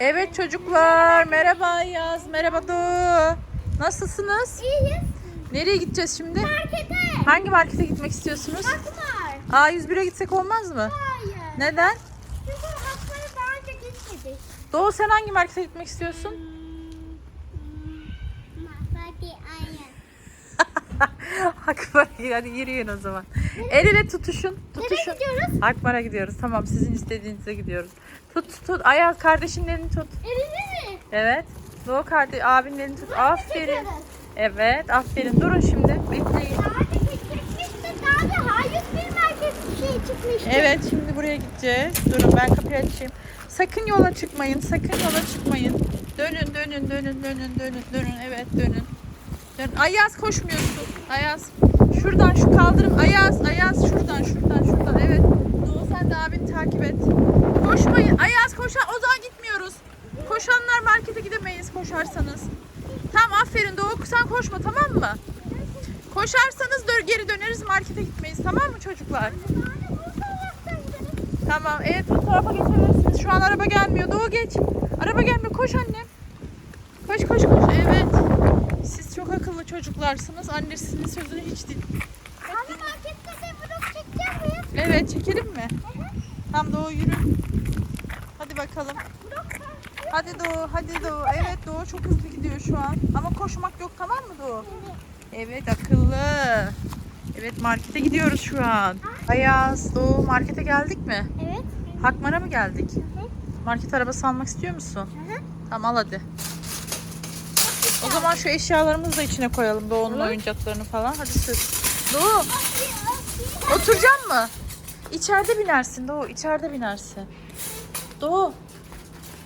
Evet çocuklar. Merhaba Yaz. Merhaba Doğu. Nasılsınız? İyiyiz. Nereye gideceğiz şimdi? Markete. Hangi markete gitmek istiyorsunuz? Haklar. A101'e gitsek olmaz mı? Hayır. Neden? Çünkü hakları daha önce gitmedik. Doğu sen hangi markete gitmek istiyorsun? Aynen. Akbar'a hadi yürüyün o zaman. El ele tutuşun. Tutuşun. gidiyoruz? Akbar'a gidiyoruz. Tamam sizin istediğinize gidiyoruz. Tut tut. Ayaz kardeşinin elini tut. Elini mi? Evet. Doğu kardeş abinin elini tut. Aferin. Çekiyoruz. Evet aferin. Durun şimdi. Bekleyin. Daha önce gitmiştik. Daha önce hayır bir merkez şey çıkmıştı. Evet şimdi buraya gideceğiz. Durun ben kapıyı açayım. Sakın yola çıkmayın. Sakın yola çıkmayın. Dönün dönün dönün dönün dönün dönün. Evet dönün. Dön. Ayaz koşmuyorsun. Ayaz. Şuradan şu kaldırım. Ayaz Ayaz şuradan şuradan şuradan. Evet. Doğu sen de abini takip et. Koşmayın. Ayaz koşar. O zaman gitmiyoruz. Koşanlar markete gidemeyiz koşarsanız. Tamam aferin Doğu sen koşma tamam mı? Koşarsanız dö- geri döneriz markete gitmeyiz tamam mı çocuklar? Tamam evet bu tarafa geçebilirsiniz. Şu an araba gelmiyor. Doğu geç. Araba gelmiyor. Koş annem. Koş koş koş. Evet. Siz çok çocuklarsınız. Annesinin sözünü hiç din. Abi markette de vlog çekecek miyiz? Evet çekelim mi? Tam Doğu yürü. Hadi bakalım. Hadi Doğu, hadi Doğu. Evet Doğu çok hızlı gidiyor şu an. Ama koşmak yok tamam mı Doğu? Evet akıllı. Evet markete gidiyoruz şu an. Ayaz, Doğu markete geldik mi? Evet. Hakmar'a mı geldik? hı. Market arabası almak istiyor musun? Hı hı. Tamam al hadi. O zaman şu eşyalarımızı da içine koyalım. Doğu'nun oyuncaklarını falan. Hadi sür. Doğu oturacak mı? İçeride binersin Doğu. içeride binersin. Doğu.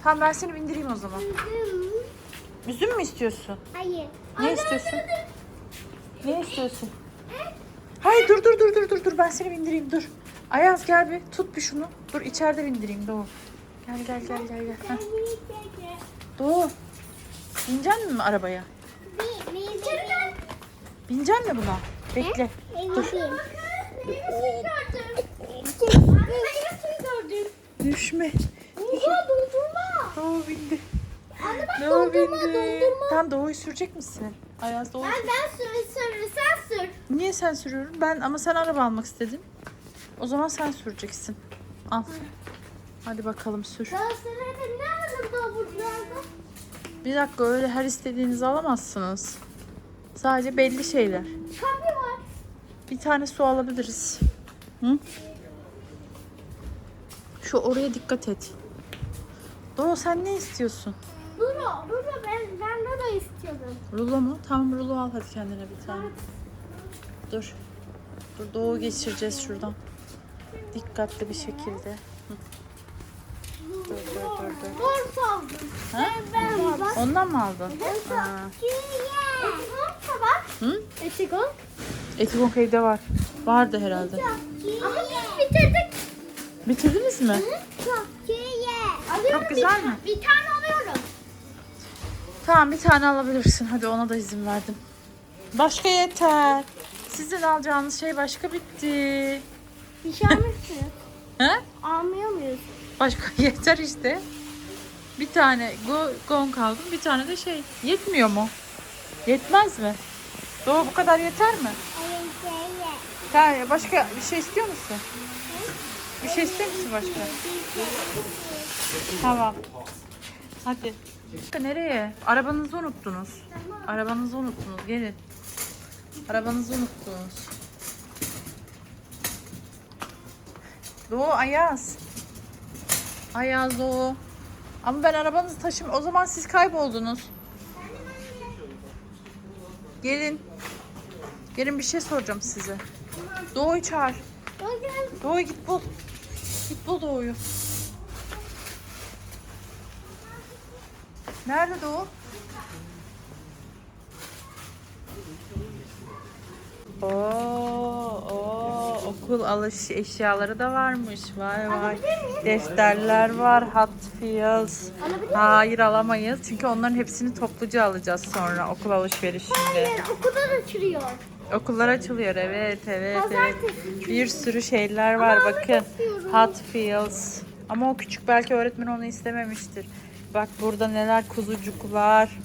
Tamam ben seni bindireyim o zaman. Üzüm mü istiyorsun? Hayır. Ne istiyorsun? Ne istiyorsun? Hayır dur dur dur dur dur dur ben seni bindireyim dur. Ayaz gel bir tut bir şunu. Dur içeride bindireyim Doğu. Gel gel gel gel gel. Heh. Doğu. Binecek mi arabaya? Binecek mi buna? Bekle. Dur. Düşme. Oha dondurma. Doğu bindi. Anne bak Doğu dondurma bindi. dondurma. Tam Doğu'yu sürecek misin? Ayaz Doğu. Ben ben sür sür sen sür. Niye sen sürüyorum? Ben ama sen araba almak istedin. O zaman sen süreceksin. Al. Hadi bakalım sür. Ne alırım da buralarda? Bir dakika öyle her istediğinizi alamazsınız. Sadece belli şeyler. Kapı var. Bir tane su alabiliriz. Hı? Şu oraya dikkat et. Doğu sen ne istiyorsun? Rulo, Rulo ben ben Rulo istiyorum. Rulo mu? Tamam rulo al hadi kendine bir tane. Dur. Dur Doğu geçireceğiz şuradan. Dikkatli bir şekilde. Hı. Dur dur dur dur. Mor. Ha? Ben bak. Ondan mı aldın? Ha. Etikon da var. Hı? Etikon. Etikon evde var. Vardı herhalde. Ama biz bitirdik. Bitirdiniz mi? Çok Çok güzel bir, mi? Bir tane alıyorum. Tamam bir tane alabilirsin. Hadi ona da izin verdim. Başka yeter. Sizin alacağınız şey başka bitti. Bir şey almışsın. He? Almıyor muyuz? Başka yeter işte. Bir tane go gong aldım. Bir tane de şey. Yetmiyor mu? Yetmez mi? Doğu bu kadar yeter mi? Tamam başka bir şey istiyor musun? Bir şey istiyor musun başka? Tamam. Hadi. Nereye? Arabanızı unuttunuz. Arabanızı unuttunuz. Gelin. Arabanızı unuttunuz. Doğu Ayaz. Ayaz Doğu. Ama ben arabanızı taşım. O zaman siz kayboldunuz. Gelin. Gelin bir şey soracağım size. Doğu'yu çağır. Doğu git bul. Git bul Doğu'yu. Nerede Doğu? Oo, okul alış eşyaları da varmış. Vay vay. Defterler var. Hot Wheels. Hayır alamayız. Çünkü onların hepsini topluca alacağız sonra okul alışverişinde. Okullar açılıyor. Okullar açılıyor evet evet evet. Bir sürü şeyler var Ama bakın. Hot Wheels. Ama o küçük belki öğretmen onu istememiştir. Bak burada neler kuzucuklar.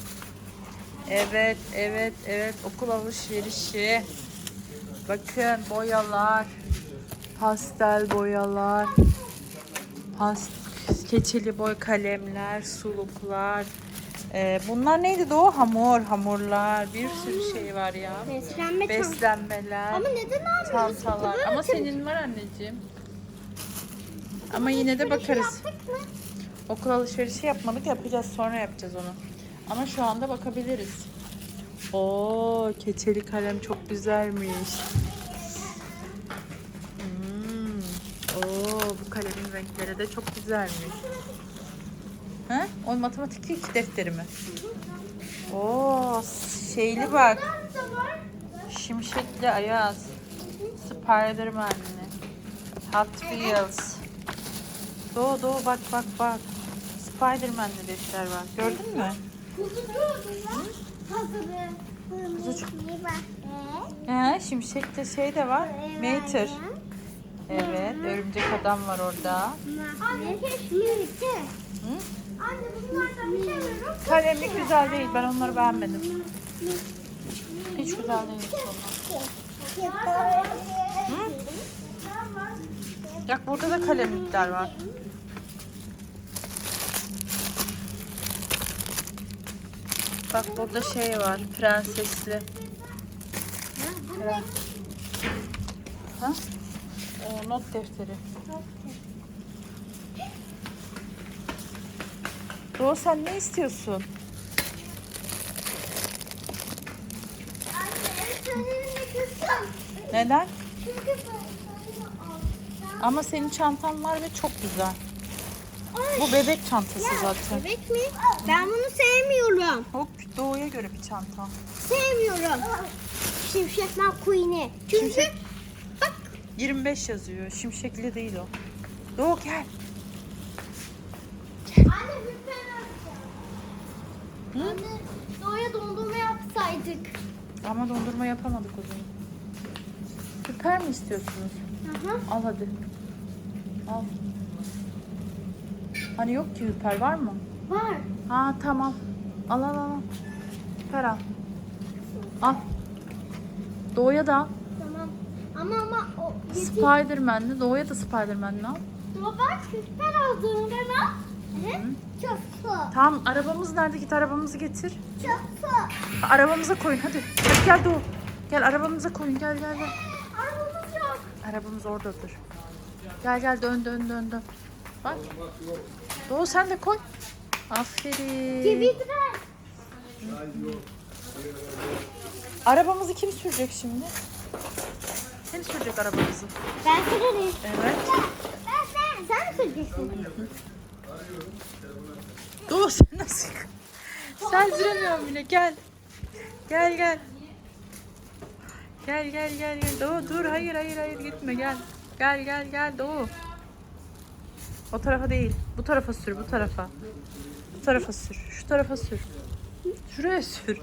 Evet, evet, evet. Okul alışverişi. Bakın boyalar. Pastel boyalar. Past keçeli boy kalemler, suluklar. Ee, bunlar neydi de o? Hamur, hamurlar. Bir sürü şey var ya. Beslenme. Beslenmeler. Ama neden almıyoruz? Çantalar. Ama senin var anneciğim. Ama yine de bakarız. Yaptık mı? Okul alışverişi yapmadık. Yapacağız. Sonra yapacağız onu. Ama şu anda bakabiliriz. Oo, keçeli kalem çok güzelmiş. Hmm. Oo, bu kalemin renkleri de çok güzelmiş. Ha? O matematik defteri mi? Oo, şeyli bak. Şimşekli Ayaz. Spiderman'li. Hot Wheels. Doğu doğu bak bak bak. Spiderman'li defter var. Gördün mü? Kuzucuk. He, şimşekte şey de var. Mater. Evet, örümcek adam var orada. Anne. Hı? Anne bunlardan bir şey veriyorum. Kalemlik güzel değil. Ben onları beğenmedim. Hiç güzel değil onlar. Hı? Bak burada da kalemlikler var. Bak burada şey var. Prensesli. Ha? O not defteri. Doğu sen ne istiyorsun? Neden? Çünkü ben. Ama senin çantan var ve çok güzel. Bu bebek çantası zaten. Bebek mi? Ben bunu sevmiyorum. Hop Doğu'ya göre bir çanta. Sevmiyorum. Şimşek McQueen'i. Çünkü Şimşek- 25 yazıyor. Şimşekli değil o. Doğu gel. Anne lütfen Hı? Anne doğaya dondurma yapsaydık. Ama dondurma yapamadık o zaman. Süper mi istiyorsunuz? Hı hı. Al hadi. Al. Hani yok ki hüper var mı? Var. Ha tamam. Al al al. Hüper al. Al. Doğuya da al. Tamam. Ama ama Spiderman'li. Doğuya da Spiderman'li al. Baba süper aldın bana. Hı? Çok su. Tamam arabamız nerede? Git arabamızı getir. Çok su. Arabamıza koyun hadi. Hadi gel Doğu. Gel arabamıza koyun gel gel gel. Arabamız yok. Arabamız oradadır. Gel gel dön dön dön dön. Bak. Doğu sen de koy. Aferin. Cebidiler. Arabamızı kim sürecek şimdi? Kim sürecek arabamızı? Ben sürerim. Evet. Ben sen. Sen süreceksin. Doğu sen nasıl? Sen süremiyorsun bile gel. Gel gel. Gel gel gel gel. Doğu dur hayır hayır hayır gitme gel. Gel gel gel Doğu. O tarafa değil. Bu tarafa sür bu tarafa. Bu tarafa sür. Şu tarafa sür. Şuraya sür.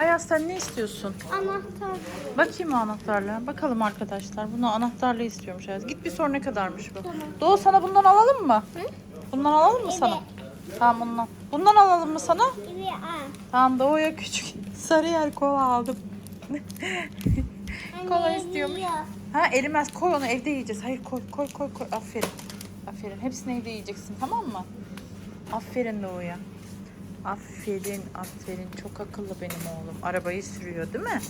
Ayaz sen ne istiyorsun? Anahtar. Bakayım o anahtarla. Bakalım arkadaşlar. Bunu anahtarla istiyormuş Ayaz. Git bir sor ne kadarmış bu. Doğu sana bundan alalım mı? Hı? Bundan alalım mı sana? Tamam bundan. Bundan alalım mı sana? Evet. Tamam Doğu'ya küçük sarı yer kola aldım. Kola istiyormuş. Ha erimez koy onu evde yiyeceğiz. Hayır koy koy koy koy. Aferin. Aferin. Hepsini evde yiyeceksin tamam mı? Aferin Doğu'ya. Aferin aferin. Çok akıllı benim oğlum. Arabayı sürüyor değil mi?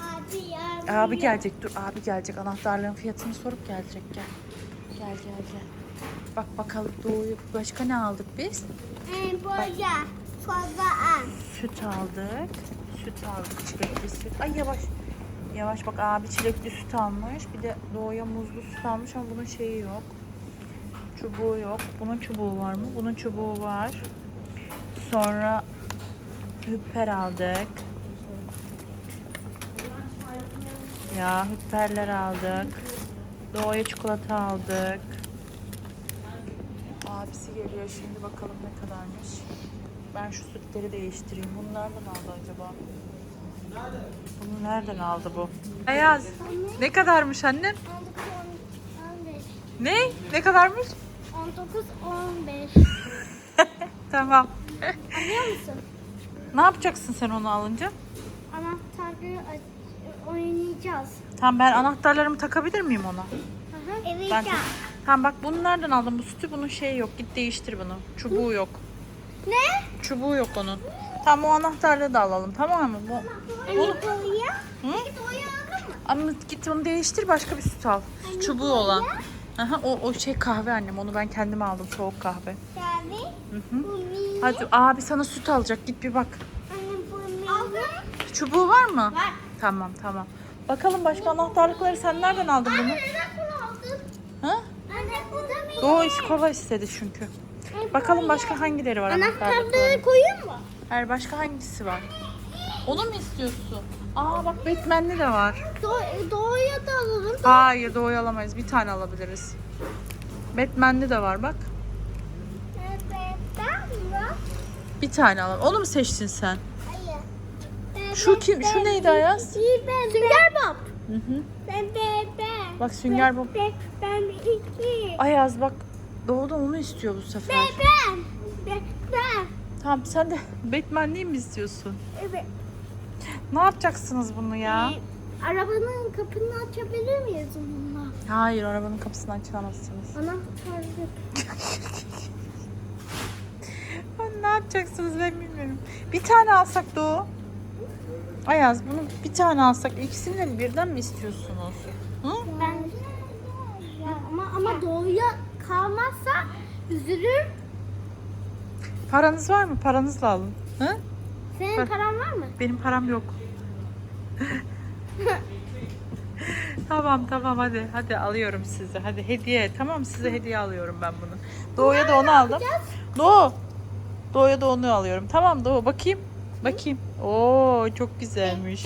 Abi ya. Abi gelecek dur abi gelecek. Anahtarlığın fiyatını sorup gelecek gel. Gel gel gel. Bak bakalım Doğu'yu başka ne aldık biz? Ee, boya. An. Süt aldık. Süt aldık. Çilekli süt. Ay yavaş. Yavaş bak abi çilekli süt almış. Bir de doğuya muzlu süt almış ama bunun şeyi yok. Çubuğu yok. Bunun çubuğu var mı? Bunun çubuğu var. Sonra hüpper aldık. Ya hüpperler aldık. Doğuya çikolata aldık. Abisi geliyor şimdi bakalım ne kadarmış. Ben şu sütleri değiştireyim. Bunu nereden aldı acaba? Bunu nereden aldı bu? Ayaz. Ne kadarmış annem? 19, 15. Ne? Ne kadarmış? 19, 15. tamam. Anlıyor musun? Ne yapacaksın sen onu alınca? Anahtarları oynayacağız. Tamam ben anahtarlarımı takabilir miyim ona? Evet Ben ya. Tamam bak bunu nereden aldın? Bu sütü bunun şeyi yok. Git değiştir bunu. Çubuğu yok. Ne? Çubuğu yok onun. Tamam o anahtarları da alalım tamam mı? Bu, boya. Hı? Ama git onu değiştir başka bir süt al. Çubuğu olan. Aha, o, o şey kahve annem onu ben kendime aldım soğuk kahve. Geldi. Hı hı. Hadi abi sana süt alacak git bir bak. Anne bu. Aldın. Çubuğu var mı? Var. Tamam tamam. Bakalım başka anahtarlıkları sen nereden aldın bunu? Anne bunu aldın? Ha? Anne bu da. Doğu iskola istedi çünkü. Bakalım başka hangileri var anahtarlıkları? Anahtarları koyayım mı? Hayır başka hangisi var? Onu mu istiyorsun? Aa bak Batman'li de var. Do- doğuya da alalım. Hayır Doğu'yu alamayız. Bir tane alabiliriz. Batman'li de var bak. Evet, ben mi? Bir tane alalım. Onu mu seçtin sen? Hayır. Şu kim? Şu neydi Ayaz? Ben, Sünger Bob. Hı hı. Ben, ben, ben. Bak Sünger Bob. Ben, ben iki. Ayaz bak Doğu da onu istiyor bu sefer. Ben, ben. Ben, ben. Tamam sen de Batman'liyi mi istiyorsun? Evet. Ne yapacaksınız bunu ya? Ee, arabanın kapını açabilir miyiz onunla? Hayır arabanın kapısını açamazsınız. Anahtarlık. Ne yapacaksınız ben bilmiyorum. Bir tane alsak Doğu. Ayaz bunu bir tane alsak ikisini de mi birden mi istiyorsunuz? Hı? Ben ama ama doğuya kalmazsa üzülür. Paranız var mı? Paranızla alın. Hı? Senin Bak. paran var mı? Benim param yok. tamam tamam hadi hadi alıyorum size. Hadi hediye tamam size hediye alıyorum ben bunu. Doğu'ya da onu aldım. Doğu. Doğu'ya da onu alıyorum. Tamam Doğu bakayım. Bakayım. Oo çok güzelmiş.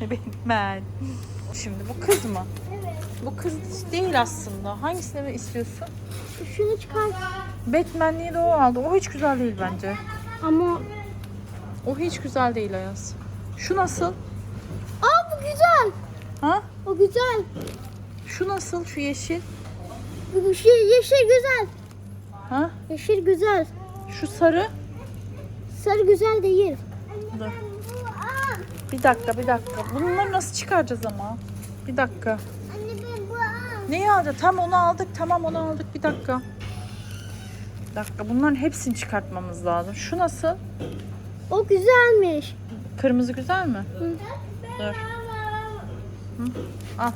Batman. Şimdi bu kız mı? Evet. Bu kız değil aslında. Hangisini istiyorsun? Şunu çıkar. Batman'liği de o aldı. O hiç güzel değil bence. Ama O hiç güzel değil Ayaz. Şu nasıl? Aa bu güzel. Ha? O güzel. Şu nasıl? Şu yeşil. Bu şey yeşil güzel. Ha? Yeşil güzel. Şu sarı. Sarı güzel değil. Dur. Bir dakika, bir dakika. Bunları nasıl çıkaracağız ama? Bir dakika. Anne ben bu al. Neyi alacağız? Tam onu aldık, tamam onu aldık. Bir dakika. Bir dakika. Bunların hepsini çıkartmamız lazım. Şu nasıl? O güzelmiş. Kırmızı güzel mi? Hı. Dur. Al.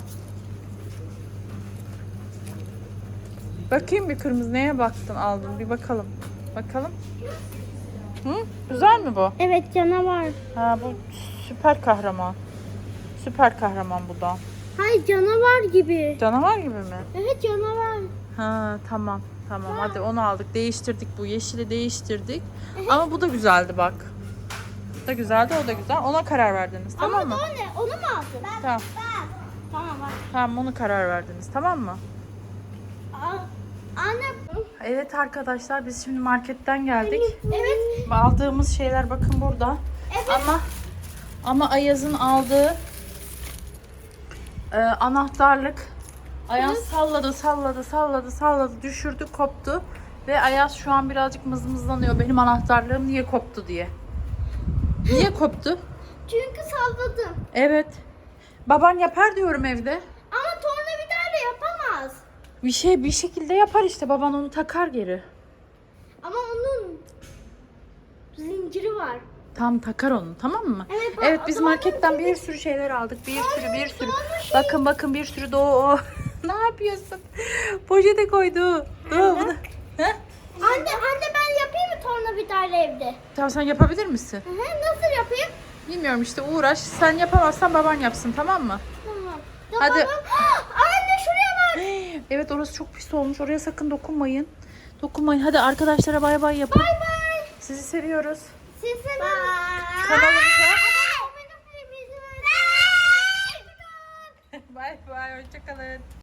Bakayım bir kırmızı neye baktın aldın bir bakalım. Bakalım. Hı? Güzel mi bu? Evet canavar. Ha bu süper kahraman. Süper kahraman bu da. Hayır canavar gibi. Canavar gibi mi? Evet canavar. Ha tamam. Tamam hadi onu aldık. Değiştirdik bu. Yeşili değiştirdik. Ama bu da güzeldi bak. Da güzeldi o da güzel. Ona karar verdiniz tamam mı? Ama ne? Onu mu aldın? Tamam. Tamam bak. Tamam onu karar verdiniz tamam mı? Aa, Anne. Evet arkadaşlar biz şimdi marketten geldik. Evet. Aldığımız şeyler bakın burada. Ama ama Ayaz'ın aldığı e, anahtarlık Ayaz salladı, salladı, salladı, salladı, düşürdü, koptu. Ve Ayaz şu an birazcık mızmızlanıyor. Benim anahtarlığım niye koptu diye. Niye koptu? Çünkü salladım. Evet. Baban yapar diyorum evde. Ama tornavidayla yapamaz. Bir şey bir şekilde yapar işte. Baban onu takar geri. Ama onun zinciri var. Tam takar onu tamam mı? Evet, bak, Evet biz marketten bir sürü şeyler aldık. Bir sürü bir sürü. şey- Bakın bakın bir sürü doğu. ne yapıyorsun? Poşete koydu. Doğu bunu. Anne anne ben tornavidayla evde? Tamam sen yapabilir misin? Hı hı, Nasıl yapayım? Bilmiyorum işte uğraş. Sen yapamazsan baban yapsın tamam mı? Tamam. Hadi. Anne şuraya bak. Evet orası çok pis olmuş. Oraya sakın dokunmayın. Dokunmayın. Hadi arkadaşlara bay bay yapın. Bay bay. Sizi seviyoruz. Sizin Kanalımıza. Bye. bay bay. Hoşçakalın.